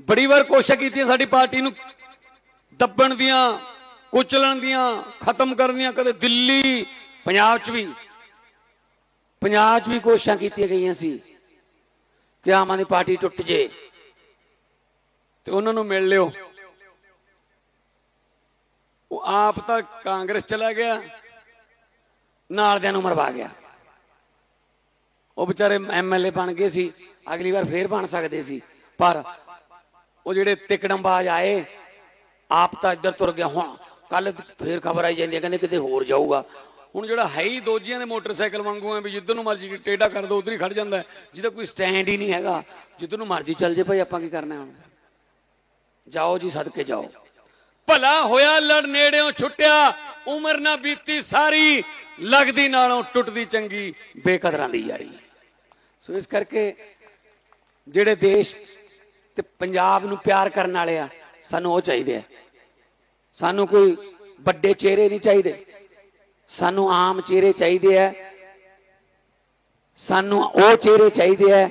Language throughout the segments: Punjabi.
ਬੜੀ ਵਾਰ ਕੋਸ਼ਿਸ਼ ਕੀਤੀ ਸਾਡੀ ਪਾਰਟੀ ਨੂੰ। ਦੱਬਣ ਦੀਆਂ, ਕੁਚਲਣ ਦੀਆਂ, ਖਤਮ ਕਰਨ ਦੀਆਂ, ਕਦੇ ਦਿੱਲੀ, ਪੰਜਾਬ 'ਚ ਵੀ। ਪੰਜਾਬ 'ਚ ਵੀ ਕੋਸ਼ਿਸ਼ਾਂ ਕੀਤੀਆਂ ਗਈਆਂ ਸੀ ਕਿ ਆਮ ਆਦਮੀ ਪਾਰਟੀ ਟੁੱਟ ਜੇ। ਤੇ ਉਹਨਾਂ ਨੂੰ ਮਿਲ ਲਿਓ। ਉਹ ਆਪ ਤਾਂ ਕਾਂਗਰਸ ਚਲਾ ਗਿਆ ਨਾਲ ਦਿਆਂ ਨੂੰ ਮਰਵਾ ਗਿਆ। ਉਹ ਵਿਚਾਰੇ ਐਮਐਲਏ ਬਣ ਗਏ ਸੀ, ਅਗਲੀ ਵਾਰ ਫੇਰ ਬਣ ਸਕਦੇ ਸੀ। ਪਰ ਉਹ ਜਿਹੜੇ ਤਿਕੜੰਬਾਜ਼ ਆਏ, ਆਪ ਤਾਂ ਇੱਧਰ ਤੁਰ ਗਿਆ। ਹੁਣ ਕੱਲ ਫੇਰ ਖਬਰ ਆਈ ਜਾਂਦੀ ਹੈ, ਕਹਿੰਦੇ ਕਿਤੇ ਹੋਰ ਜਾਊਗਾ। ਹੁਣ ਜਿਹੜਾ ਹੈ ਹੀ ਦੋਜੀਆਂ ਦੇ ਮੋਟਰਸਾਈਕਲ ਵਾਂਗੂ ਹੈ ਵੀ ਜਿੱਧਰ ਨੂੰ ਮਰਜ਼ੀ ਟੇਢਾ ਕਰ ਦੋ, ਉਧਰ ਹੀ ਖੜ ਜਾਂਦਾ ਜਿਹਦਾ ਕੋਈ ਸਟੈਂਡ ਹੀ ਨਹੀਂ ਹੈਗਾ। ਜਿੱਧਰ ਨੂੰ ਮਰਜ਼ੀ ਚੱਲ ਜੇ ਭਾਈ, ਆਪਾਂ ਕੀ ਕਰਨਾ ਹੁਣ? ਜਾਓ ਜੀ, ਸਦਕੇ ਜਾਓ। ਭਲਾ ਹੋਇਆ ਲੜ ਨੇੜਿਓਂ ਛੁੱਟਿਆ, ਉਮਰ ਨਾ ਬੀਤੀ ਸਾਰੀ, ਲੱਗਦੀ ਨਾਲੋਂ ਟੁੱਟਦੀ ਚੰਗੀ, ਬੇਕਦਰਾਂ ਦੀ ਯਾਰੀ। ਸੋ ਇਸ ਕਰਕੇ ਜਿਹੜੇ ਦੇਸ਼ ਤੇ ਪੰਜਾਬ ਨੂੰ ਪਿਆਰ ਕਰਨ ਵਾਲੇ ਆ, ਸਾਨੂੰ ਉਹ ਚਾਹੀਦੇ ਆ। ਸਾਨੂੰ ਕੋਈ ਵੱਡੇ ਚਿਹਰੇ ਨਹੀਂ ਚਾਹੀਦੇ। ਸਾਨੂੰ ਆਮ ਚਿਹਰੇ ਚਾਹੀਦੇ ਆ। ਸਾਨੂੰ ਉਹ ਚਿਹਰੇ ਚਾਹੀਦੇ ਆ,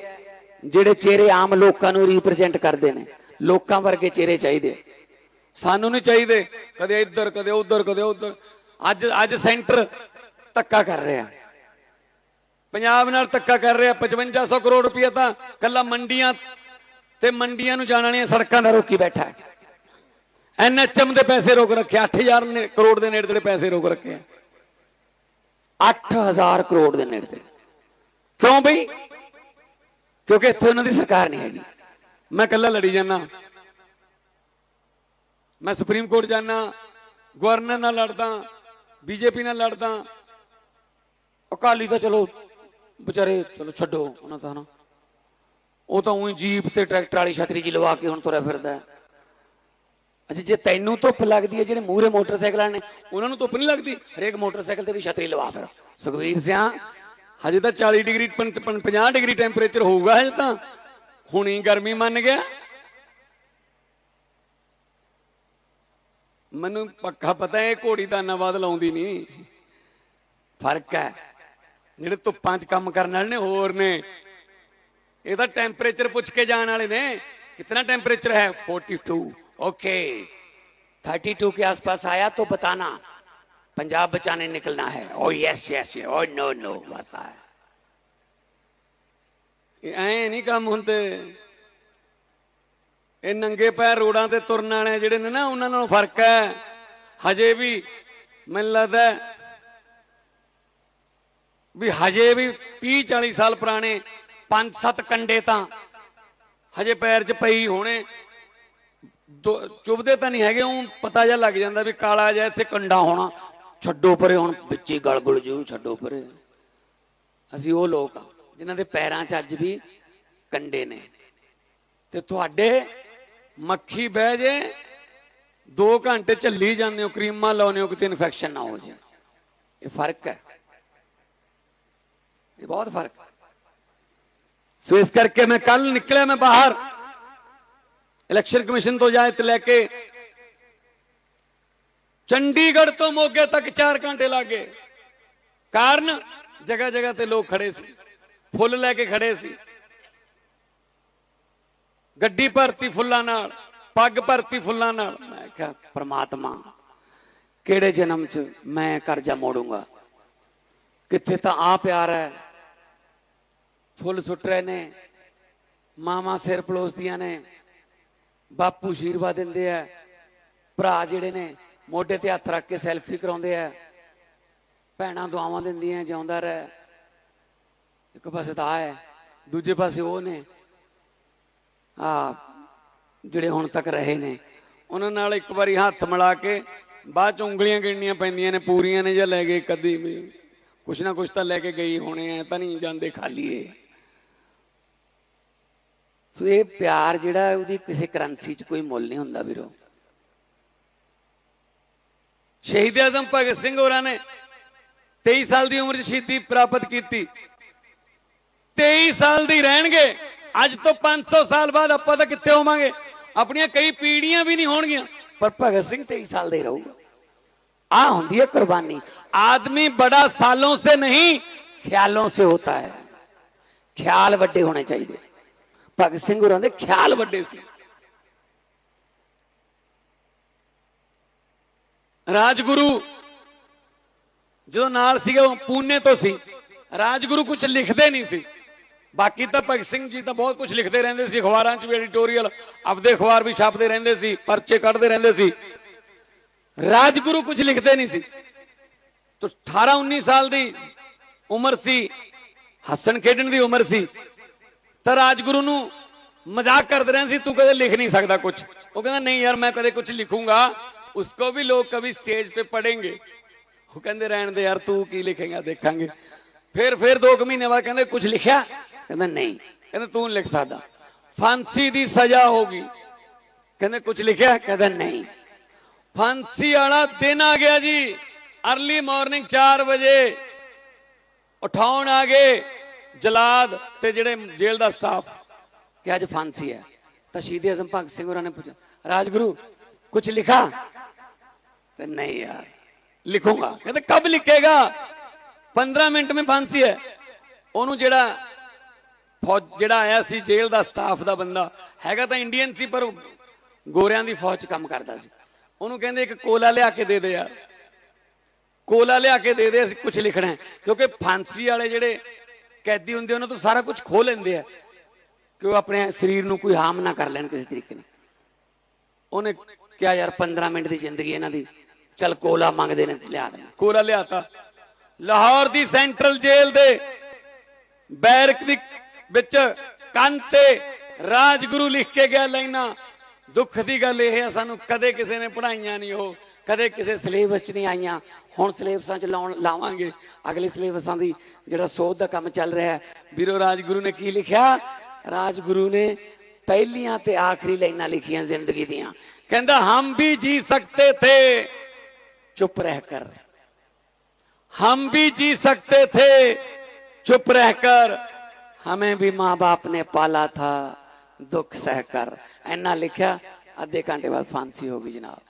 ਜਿਹੜੇ ਚਿਹਰੇ ਆਮ ਲੋਕਾਂ ਨੂੰ ਰਿਪਰੈਜ਼ੈਂਟ ਕਰਦੇ ਨੇ। ਲੋਕਾਂ ਵਰਗੇ ਚਿਹਰੇ ਚਾਹੀਦੇ ਸਾਨੂੰ ਨਹੀਂ ਚਾਹੀਦੇ ਕਦੇ ਇੱਧਰ, ਕਦੇ ਉੱਧਰ ਕਦੇ ਉੱਧਰ। ਅੱਜ ਅੱਜ ਸੈਂਟਰ ਧੱਕਾ ਕਰ ਰਿਹਾ। ਪੰਜਾਬ ਨਾਲ ਧੱਕਾ ਕਰ ਰਿਹਾ 5500 ਕਰੋੜ ਰੁਪਏ ਤਾਂ ਕੱਲਾ ਮੰਡੀਆਂ ਤੇ ਮੰਡੀਆਂ ਨੂੰ ਜਾਣ ਵਾਲੀਆਂ ਸੜਕਾਂ ਦਾ ਰੋਕੀ ਬੈਠਾ ਹੈ। ਐਨਐਚਐਮ ਦੇ ਪੈਸੇ ਰੋਕ ਰੱਖੇ 8000 ਨੇ- ਕਰੋੜ ਦੇ ਨੇੜੇ ਤੇੜੇ ਪੈਸੇ ਰੋਕ ਰੱਖੇ ਆ। 8000 ਕਰੋੜ ਦੇ ਨੇੜੇ ਤੇੜੇ। ਕਿਉਂ ਬਈ? ਕਿਉਂਕਿ ਇੱਥੇ ਉਹਨਾਂ ਦੀ ਸਰਕਾਰ ਨਹੀਂ ਹੈਗੀ। ਮੈਂ ਇਕੱਲਾ ਲੜੀ ਜਾਂਦਾ। ਮੈਂ ਸੁਪਰੀਮ ਕੋਰਟ ਜਾਣਾ ਗਵਰਨਰ ਨਾਲ ਲੜਦਾ, ਬੀਜੇਪੀ ਨਾਲ ਲੜਦਾ। ਅਕਾਲੀ ਤਾਂ ਚਲੋ, ਵਿਚਾਰੇ ਚਲੋ ਛੱਡੋ ਉਹਨਾਂ ਤਾਂ ਹਨਾ। ਉਹ ਤਾਂ ਉਹੀ ਜੀਪ ਤੇ ਟਰੈਕਟਰ ਵਾਲੀ ਛਤਰੀ ਜੀ ਲਵਾ ਕੇ ਹੁਣ ਤੁਰਿਆ ਫਿਰਦਾ ਹੈ। ਅੱਛਾ, ਜੇ ਤੈਨੂੰ ਧੁੱਪ ਲੱਗਦੀ ਹੈ, ਜਿਹੜੇ ਮੂਹਰੇ ਮੋਟਰਸਾਈਕਲਾਂ ਨੇ, ਉਹਨਾਂ ਨੂੰ ਧੁੱਪ ਨਹੀਂ ਲੱਗਦੀ? ਹਰੇਕ ਮੋਟਰਸਾਈਕਲ ਤੇ ਵੀ ਛਤਰੀ ਲਵਾ ਫਿਰ। ਸੁਖਵੀਰ ਸਿਆ, ਹਜੇ ਤਾਂ 40 ਡਿਗਰੀ ਪੰ- 50 ਡਿਗਰੀ ਟੈਂਪਰੇਚਰ ਹੋਊਗਾ ਹਜੇ ਤਾਂ। ਹੁਣੀ ਗਰਮੀ ਮੰਨ ਗਿਆ। ਮੈਨੂੰ ਪੱਕਾ ਪਤਾ ਹੈ ਇਹ ਘੋੜੀ ਦਾ ਨਵਾਦ ਲਾਉਂਦੀ ਨਹੀਂ। ਫ਼ਰਕ ਹੈ। ਜਿਹੜੇ ਧੁੱਪਾਂ 'ਚ ਕੰਮ ਕਰਨ ਵਾਲੇ ਨੇ, ਹੋਰ ਨੇ। ਇਹ ਤਾਂ ਟੈਂਪਰੇਚਰ ਪੁੱਛ ਕੇ ਜਾਣ ਵਾਲੇ ਨੇ कितना टेम्परेचर है 42 ओके 32 के आसपास आया तो बताना पंजाब बचाने निकलना है oh yes yes oh no no बस आया ਇਹ ਐ ਨਹੀਂ ਕੰਮ ਹੁੰਦੇ ਇਹ ਨੰਗੇ ਪੈਰ ਰੋਡਾਂ ਤੇ ਤੁਰਨ ਵਾਲੇ ਜਿਹੜੇ ਨੇ ਨਾ ਉਹਨਾਂ ਨਾਲੋਂ ਫਰਕ ਹੈ ਹਜੇ ਵੀ ਮੈਨੂੰ ਲੱਗਦਾ ਹੈ ਵੀ ਹਜੇ ਵੀ 30 40 ਸਾਲ ਪੁਰਾਣੇ 5-7 ਕੰਡੇ ਤਾਂ ਹਜੇ ਪੈਰ 'ਚ ਪਈ ਹੋਣੇ। ਦੋ- ਚੁੱਭਦੇ ਤਾਂ ਨਹੀਂ ਹੈਗੇ ਉਹ ਪਤਾ ਜਿਹਾ ਲੱਗ ਜਾਂਦਾ ਵੀ ਕਾਲਾ ਜਿਹਾ ਇੱਥੇ ਕੰਡਾ ਹੋਣਾ। ਛੱਡੋ ਪਰੇ, ਹੁਣ ਵਿੱਚ ਹੀ ਗਲਗਲ ਜੂ ਛੱਡੋ ਪਰੇ। ਅਸੀਂ ਉਹ ਲੋਕ ਆ, ਜਿਨ੍ਹਾਂ ਦੇ ਪੈਰਾਂ 'ਚ ਅੱਜ ਵੀ ਕੰਡੇ ਨੇ। ਤੇ ਤੁਹਾਡੇ ਮੱਖੀ ਬਹਿ ਜੇ 2 ਘੰਟੇ ਝੱਲੀ ਜਾਂਦੇ ਹੋ, ਕਰੀਮਾਂ ਲਾਉਂਦੇ ਹੋ, ਕਿਤੇ ਇਨਫੈਕਸ਼ਨ ਨਾ ਹੋ ਜਾਏ ਇਹ ਫ਼ਰਕ ਹੈ। ਇਹ ਬਹੁਤ ਫ਼ਰਕ ਹੈ। ਸੋ ਇਸ ਕਰਕੇ ਮੈਂ ਕੱਲ ਨਿਕਲਿਆ ਮੈਂ ਬਾਹਰ ਇਲੈਕਸ਼ਨ ਕਮਿਸ਼ਨ ਤੋਂ ਜਾਇਤ ਲੈ ਕੇ ਚੰਡੀਗੜ੍ਹ ਤੋਂ ਮੋਗੇ ਤੱਕ 4 ਘੰਟੇ ਲੱਗੇ ਕਾਰਨ ਜਗ੍ਹਾ ਜਗ੍ਹਾ ਤੇ ਲੋਕ ਖੜੇ ਸੀ ਫੁੱਲ ਲੈ ਕੇ ਖੜੇ ਸੀ ਗੱਡੀ ਭਰਤੀ ਫੁੱਲਾਂ ਨਾਲ ਪੱਗ ਭਰਤੀ ਫੁੱਲਾਂ ਨਾਲ ਮੈਂ ਕਿਹਾ ਪ੍ਰਮਾਤਮਾ ਕਿਹੜੇ ਜਨਮ 'ਚ ਮੈਂ ਕਰਜ਼ਾ ਮੋੜੂੰਗਾ ਕਿੱਥੇ ਤਾਂ ਆ ਪਿਆਰ ਹੈ ਫੁੱਲ ਸੁੱਟ ਰਹੇ ਨੇ ਮਾਮਾ ਸਿਰ ਪਲੋਸਦੀਆਂ ਨੇ, ਬਾਪੂ ਆਸ਼ੀਰਵਾਦ ਦਿੰਦੇ ਆ, ਭਰਾ ਜਿਹੜੇ ਨੇ ਮੋਢੇ ਤੇ ਹੱਥ ਰੱਖ ਕੇ ਸੈਲਫੀ ਕਰਾਉਂਦੇ ਆ, ਭੈਣਾਂ ਦੁਆਵਾਂ ਦਿੰਦੀਆਂ, ਜਿਉਂਦਾ ਰਹਿ। ਇੱਕ ਪਾਸੇ ਤਾਂ ਆਹ ਹੈ, ਦੂਜੇ ਪਾਸੇ ਉਹ ਨੇ ਆ ਜਿਹੜੇ ਹੁਣ ਤੱਕ ਰਹੇ ਨੇ। ਉਹਨਾਂ ਨਾਲ ਇੱਕ ਵਾਰੀ ਹੱਥ ਮਿਲਾ ਕੇ ਬਾਅਦ ਚ ਉਂਗਲੀਆਂ ਗਿਣਨੀਆਂ ਪੈਂਦੀਆਂ ਨੇ, ਪੂਰੀਆਂ ਨੇ ਜਾਂ ਲੈ ਗਏ ਕਦੀ ਵੀ। ਕੁਛ ਨਾ ਕੁਛ ਤਾਂ ਲੈ ਕੇ ਗਈ ਹੋਣੇ ਆ ਤਾਂ ਨਹੀਂ ਜਾਂਦੇ ਖਾਲੀ ਏ ਸੋ ਇਹ ਪਿਆਰ ਜਿਹੜਾ ਉਹਦੀ ਕਿਸੇ ਕਰੰਸੀ 'ਚ ਕੋਈ ਮੁੱਲ ਨਹੀਂ ਹੁੰਦਾ ਵੀਰੋ। ਸ਼ਹੀਦ ਆਜ਼ਮ ਭਗਤ ਸਿੰਘ ਹੋਰਾਂ ਨੇ 23 ਸਾਲ ਦੀ ਉਮਰ 'ਚ ਸ਼ਹੀਦੀ ਪ੍ਰਾਪਤ ਕੀਤੀ। 23 ਸਾਲ ਦੀ ਰਹਿਣਗੇ, ਅੱਜ ਤੋਂ 500 ਸਾਲ ਬਾਅਦ ਆਪਾਂ ਤਾਂ ਕਿੱਥੇ ਹੋਵਾਂਗੇ? ਆਪਣੀਆਂ ਕਈ ਪੀੜ੍ਹੀਆਂ ਵੀ ਨਹੀਂ ਹੋਣਗੀਆਂ, ਪਰ ਭਗਤ ਸਿੰਘ 23 ਸਾਲ ਦੇ ਰਹੂਗਾ। ਆ ਹੁੰਦੀ ਹੈ ਕੁਰਬਾਨੀ। ਆਦਮੀ ਬੜਾ ਸਾਲੋਂ ਸੇ ਨਹੀਂ, ਖਿਆਲੋਂ ਸੇ ਹੋਤਾ ਹੈ। ਖਿਆਲ ਵੱਡੇ ਹੋਣੇ ਚਾਹੀਦੇ। ਭਗਤ ਸਿੰਘ ਹੋਰਾਂ ਦੇ ਖਿਆਲ ਵੱਡੇ ਸੀ। ਰਾਜਗੁਰੂ ਜਦੋਂ ਨਾਲ ਸੀਗਾ, ਉਹ ਪੂਨੇ ਤੋਂ ਸੀ। ਰਾਜਗੁਰੂ ਕੁਝ ਲਿਖਦੇ ਨਹੀਂ ਸੀ। ਬਾਕੀ ਤਾਂ ਭਗਤ ਸਿੰਘ ਜੀ ਤਾਂ ਬਹੁਤ ਕੁਝ ਲਿਖਦੇ ਰਹਿੰਦੇ ਸੀ। ਅਖਬਾਰਾਂ 'ਚ ਵੀ ਐਡੀਟੋਰੀਅਲ ਆਪਦੇ ਅਖਬਾਰ ਵੀ ਛਾਪਦੇ ਰਹਿੰਦੇ ਸੀ, ਪਰਚੇ ਕੱਢਦੇ ਰਹਿੰਦੇ ਸੀ। ਰਾਜਗੁਰੂ ਕੁਝ ਲਿਖਦੇ ਨਹੀਂ ਸੀ। ਤੋ 18 19 ਸਾਲ ਦੀ ਉਮਰ ਸੀ। ਹੱਸਣ ਖੇਡਣ ਦੀ ਉਮਰ ਸੀ। ਤਾਂ ਰਾਜਗੁਰੂ ਨੂੰ ਮਜ਼ਾਕ ਕਰਦੇ ਰਹੇ ਸੀ, ਤੂੰ ਕਦੇ ਲਿਖ ਨਹੀਂ ਸਕਦਾ ਕੁਝ ਉਹ ਕਹਿੰਦਾ, ਨਹੀਂ ਯਾਰ, ਮੈਂ ਕਦੇ ਕੁਝ ਲਿਖੂੰਗਾ। ਉਸਕੋ ਵੀ ਲੋਕ ਕभी ਸਟੇਜ ਤੇ ਪੜ੍ਹੇਗੇ। ਉਹ ਕਹਿੰਦੇ ਰਹਿਣ ਦੇ ਯਾਰ, ਤੂੰ ਕੀ ਲਿਖੇਗਾ, ਦੇਖਾਂਗੇ। ਫਿਰ ਫਿਰ 2 ਮਹੀਨੇ ਬਾਅਦ ਕਹਿੰਦੇ ਕੁਝ ਲਿਖਿਆ? ਕਹਿੰਦਾ, ਨਹੀਂ। ਕਹਿੰਦੇ, ਤੂੰ ਲਿਖ ਸਕਦਾ। ਫਾਂਸੀ ਦੀ ਸਜ਼ਾ ਹੋਗੀ ਕਹਿੰਦੇ ਕੁਝ ਲਿਖਿਆ? ਕਹਿੰਦਾ, ਨਹੀਂ। ਫਾਂਸੀ ਵਾਲਾ ਦਿਨ ਆ ਗਿਆ ਜੀ। अर्ਲੀ ਮਾਰਨਿੰਗ 4 ਵਜੇ। ਉਠਾਉਣ ਆ ਗਏ। ਜਲਾਦ ਤੇ ਜਿਹੜੇ ਜੇਲ੍ਹ ਦਾ ਸਟਾਫ। ਕਿ ਅੱਜ ਫਾਂਸੀ ਹੈ। ਤਾਂ ਸ਼ਹੀਦ ਆਜ਼ਮ ਭਗਤ ਸਿੰਘ ਹੋਰਾਂ ਨੇ ਪੁੱਛਿਆ, ਰਾਜਗੁਰੂ ਕੁਝ ਲਿਖਾ? ਤੇ ਨਹੀਂ ਯਾਰ, ਲਿਖੂੰਗਾ। ਕਹਿੰਦੇ, ਕਬ ਲਿਖੇਗਾ? 15 ਮਿੰਟ में ਫਾਂਸੀ ਹੈ। ਉਹਨੂੰ ਜਿਹੜਾ ਫੌਜ, ਜਿਹੜਾ ਆਇਆ ਸੀ ਜੇਲ੍ਹ ਦਾ ਸਟਾਫ ਦਾ ਬੰਦਾ, ਹੈਗਾ ਤਾਂ ਇੰਡੀਅਨ ਸੀ, ਪਰ ਉਹ ਗੋਰਿਆਂ ਦੀ ਫੌਜ 'ਚ ਕੰਮ ਕਰਦਾ ਸੀ। ਉਹਨੂੰ ਕਹਿੰਦੇ, ਇੱਕ ਕੋਲਾ ਲਿਆ ਕੇ ਦੇ ਦੇ ਯਾਰ। ਕੋਲਾ ਲਿਆ ਕੇ ਦੇ ਦੇ, ਅਸੀਂ ਕੁਝ ਲਿਖਣਾ ਕਿਉਂਕਿ ਫਾਂਸੀ ਵਾਲੇ ਜਿਹੜੇ ਕੈਦੀ ਹੁੰਦੇ, ਉਹਨਾਂ ਤੋਂ ਸਾਰਾ ਕੁਝ ਖੋ ਲੈਂਦੇ ਆ ਕਿ ਉਹ ਆਪਣੇ ਸਰੀਰ ਨੂੰ ਕੋਈ ਹਾਰਮ ਨਾ ਕਰ ਲੈਣ ਕਿਸੇ ਤਰੀਕੇ ਨਾਲ। ਉਹਨੇ ਕਿਹਾ, ਯਾਰ 15 ਮਿੰਟ ਦੀ ਜ਼ਿੰਦਗੀ ਇਹਨਾਂ ਦੀ। ਚਲ ਕੋਲਾ ਮੰਗਦੇ ਨੇ ਤੇ ਲਿਆ ਦੇ। ਕੋਲਾ ਲਿਆਤਾ। ਲਾਹੌਰ ਦੀ ਸੈਂਟਰਲ ਜੇਲ੍ਹ ਦੇ ਬੈਰਕ ਦੀ ਵਿੱਚ ਕੰਨ ਤੇ ਰਾਜਗੁਰੂ ਲਿਖ ਕੇ ਗਿਆ ਲਾਈਨਾਂ। ਦੁੱਖ ਦੀ ਗੱਲ ਇਹ ਹੈ ਸਾਨੂੰ ਕਦੇ ਕਿਸੇ ਨੇ ਪੜਾਈਆਂ ਨਹੀਂ ਉਹ, ਕਦੇ ਕਿਸੇ ਸਿਲੇਬਸ 'ਚ ਨਹੀਂ ਆਈਆਂ। ਹੁਣ ਸਿਲੇਬਸਾਂ 'ਚ ਲਾਉਣ ਲਾਵਾਂਗੇ। ਅਗਲੇ ਸਿਲੇਬਸਾਂ ਦੀ ਜਿਹੜਾ ਸੋਧ ਦਾ ਕੰਮ ਚੱਲ ਰਿਹਾ ਹੈ, ਵੀਰੋ ਰਾਜਗੁਰੂ ਨੇ ਕੀ ਲਿਖਿਆ? ਰਾਜਗੁਰੂ ਨੇ ਪਹਿਲੀਆਂ ਤੇ ਆਖਰੀ ਲਾਈਨਾਂ ਲਿਖੀਆਂ ਜ਼ਿੰਦਗੀ ਦੀਆਂ। ਕਹਿੰਦਾ, ਹਮ ਵੀ ਜੀ ਸਕਤੇ ਥੇ। ਚੁੱਪ ਰਹਿ ਕਰ। ਹਮ ਵੀ ਜੀ ਸਕਤੇ ਥੇ। ਚੁੱਪ ਰਹਿ ਕਰ। ਹਮੇ ਵੀ ਮਾਂ ਬਾਪ ਨੇ ਪਾਲਾ ਥਾ। ਦੁੱਖ ਸਹਿ ਕਰ। ਐਨਾ ਲਿਖਿਆ ਅੱਧੇ ਘੰਟੇ ਬਾਅਦ ਫਾਂਸੀ ਹੋ ਗਈ ਜਨਾਬ।